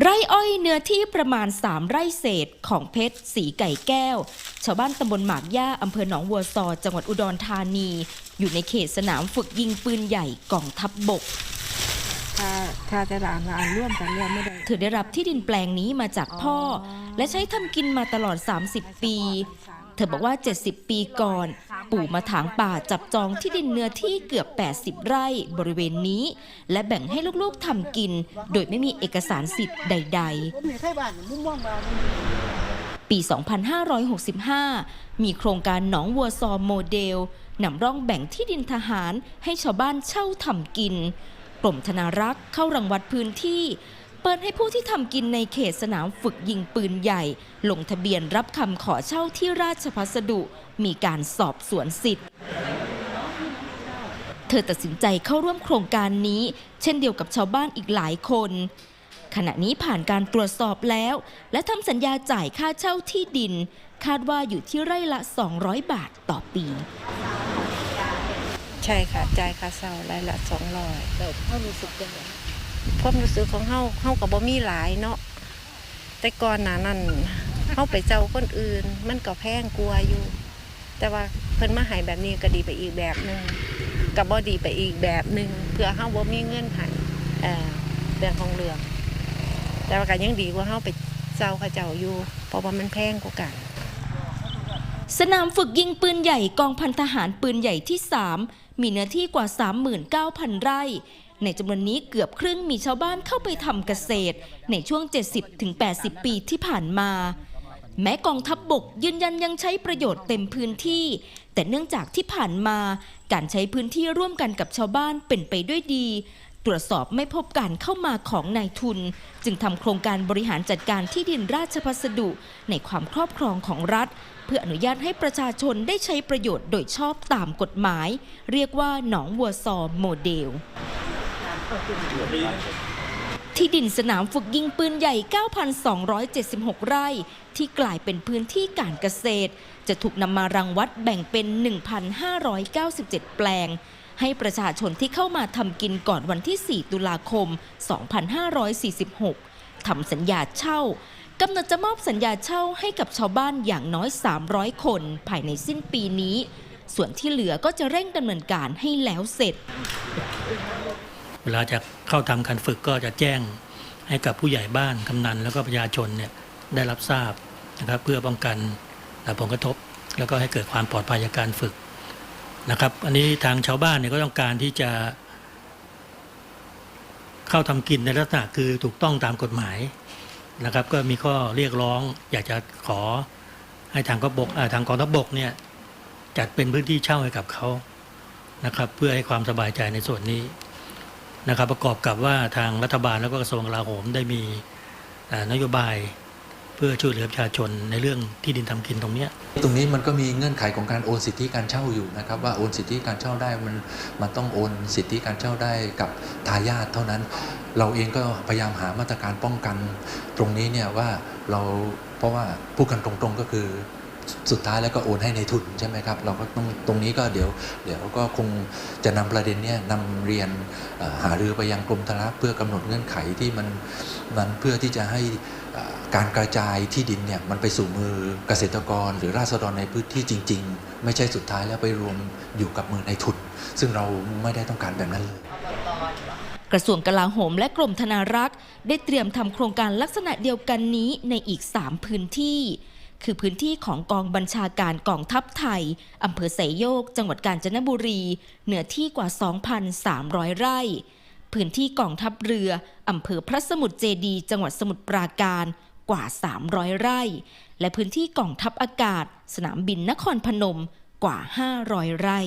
ไร่อ้อยเนื้อที่ประมาณ 3 ไร่เศษของเพชรสีไก่แก้ว ชาวบ้านตำบลหมากย่าอำเภอหนองวัวซอจังหวัดอุดรธานี อยู่ในเขตสนามฝึกยิงปืนใหญ่กองทัพบบก ถ้าถ้าจะหลานหลานร่วมกันแล้วไม่ได้เธอได้รับที่ดินแปลงนี้มาจากพ่อ และใช้ทำกินมาตลอด 30 ปี เธอบอกว่า 70 ปีก่อน ปู่มาถางป่าจับจองที่ดินเนื้อที่เกือบ 80 ไร่บริเวณนี้ และแบ่งให้ลูกๆทำกิน โดยไม่มีเอกสารสิทธิ์ใดๆผมเห็นไทยบ้านมุมมองเราปี 2565 มีโครงการหนองวัวซอโมเดลนำร่องแบ่งที่ดินทหารให้ชาวบ้านเช่าทำกิน กรมธนารักษ์เข้ารังวัดพื้นที่ เปิดให้ผู้ที่ทำกินในเขตสนามฝึกยิงปืนใหญ่ ลงทะเบียนรับคำขอเช่าที่ราชพัสดุ มีการสอบสวนสิทธิ์ เธอตัดสินใจเข้าร่วมโครงการนี้ เช่นเดียวกับชาวบ้านอีกหลายคน ขณะนี้ผ่านการตรวจสอบแล้ว และทำสัญญาจ่ายค่าเช่าที่ดิน คาดว่าอยู่ที่ไร่ละ 200 บาทต่อปีใช่ค่ะจ่ายค่าเช่ารายละสองร้อยแต่เขารู้สึกยังไง ความรู้สึกของเฮาเฮากับบ่มีหลายเนาะแต่ก่อนหน้านั้นเฮาไปเจ้าคนอื่น มันก็แพงกลัวอยู่ แต่ว่าเพิ่นมาให้แบบนี้ก็ดีไปอีกแบบหนึงก็บ่ดีไปอีกแบบหนึงเพื่อเฮาบ่มีเงินให้เอ่อเรื่องของเรื่องแต่ว่าก็ยังดีกว่าเฮาไปเจ้าเขาเจ้าอยู่ เพราะว่ามันแพงกว่ากันสนามฝึกยิงปืนใหญ่กองพันทหารปืนใหญ่ที่ 3 มีเนื้อที่กว่า 39,000 ไร่ ในจำนวนนี้เกือบครึ่งมีชาวบ้านเข้าไปทำเกษตร ในช่วง 70-80 ปีที่ผ่านมา แม้กองทัพบบกยืนยันยังใช้ประโยชน์เต็มพื้นที่ แต่เนื่องจากที่ผ่านมาการใช้พื้นที่ร่วมกันกับชาวบ้านเป็นไปด้วยดี ตรวจสอบไม่พบการเข้ามาของนายทุน จึงทำโครงการบริหารจัดการที่ดินราชพัสดุในความครอบครองของรัฐเพื่ออนุญาตให้ประชาชนได้ใช้ประโยชน์โดยชอบตามกฎหมาย เรียกว่าหนองวัวซอโมเดล ที่ดินสนามฝึกยิงปืนใหญ่ 9,276 ไร่ ที่กลายเป็นพื้นที่การเกษตร จะถูกนำมารังวัดแบ่งเป็น 1,597 แปลง ให้ประชาชนที่เข้ามาทำกินก่อนวันที่ 4 ตุลาคม 2546 ทำสัญญาเช่ากำหนดจะมอบสัญญาเช่าให้กับชาวบ้านอย่างน้อย 300 คนภายในสิ้นปีนี้ ส่วนที่เหลือก็จะเร่งดำเนินการให้แล้วเสร็จ เวลาจะเข้าทำการฝึกก็จะแจ้งให้กับผู้ใหญ่บ้านกำนันแล้วก็ประชาชนเนี่ยได้รับทราบนะครับเพื่อป้องกันผลกระทบ แล้วก็ให้เกิดความปลอดภัยจากการฝึกนะครับ อันนี้ทางชาวบ้านเนี่ยก็ต้องการที่จะ เข้าทำกินในลักษณะคือถูกต้องตามกฎหมายนะครับ ก็มีข้อเรียกร้อง อยากจะขอให้ทางกบกอ่าทางกองทัพบกเนี่ยจัดเป็นพื้นที่เช่าให้กับเขานะครับ เพื่อให้ความสบายใจในส่วนนี้ นะครับประกอบกับว่าทางรัฐบาลแล้วก็กระทรวงกลาโหมได้มีนโยบายเพื่อช่วยเหลือประชาชนในเรื่องที่ดินทำกินตรงเนี้ยตรงนี้มันก็มีเงื่อนไขของการโอนสิทธิการเช่าอยู่นะครับ ว่าโอนสิทธิการเช่าได้มันมันต้องโอนสิทธิการเช่าได้กับทายาทเท่านั้น เราเองก็พยายามหามาตรการป้องกันตรงนี้เนี่ยว่าเราเพราะว่าพูดกันตรงๆก็คือ สุดท้ายแล้วก็โอนให้ในทุนใช่ไหมครับ เราก็ต้องตรงนี้ก็เดี๋ยว เดี๋ยวก็คงจะนำประเด็นเนี้ยนำเรียนหารือไปยังกรมธนารักษ์เพื่อกำหนดเงื่อนไขที่มันมันเพื่อที่จะให้การกระจายที่ดินเนี่ยมันไปสู่มือเกษตรกร หรือราษฎรในพื้นที่จริง ๆ ไม่ใช่สุดท้ายแล้วไปรวมอยู่กับมือในทุน ซึ่งเราไม่ได้ต้องการแบบนั้นเลยกระทรวงกลาโหมและกรมธนารักษ์ ได้เตรียมทำโครงการลักษณะเดียวกันนี้ในอีก 3 พื้นที่ คือพื้นที่ของกองบัญชาการกองทัพไทย อำเภอไสยโยก จังหวัดกาญจนบุรี เหนือที่กว่า 2,300 ไร่ พื้นที่กองทัพเรือ อำเภอพระสมุทรเจดี จังหวัดสมุทรปราการกว่า 300 ไร่ และพื้นที่กองทัพอากาศ สนามบินนครพนมกว่า 500 ไร่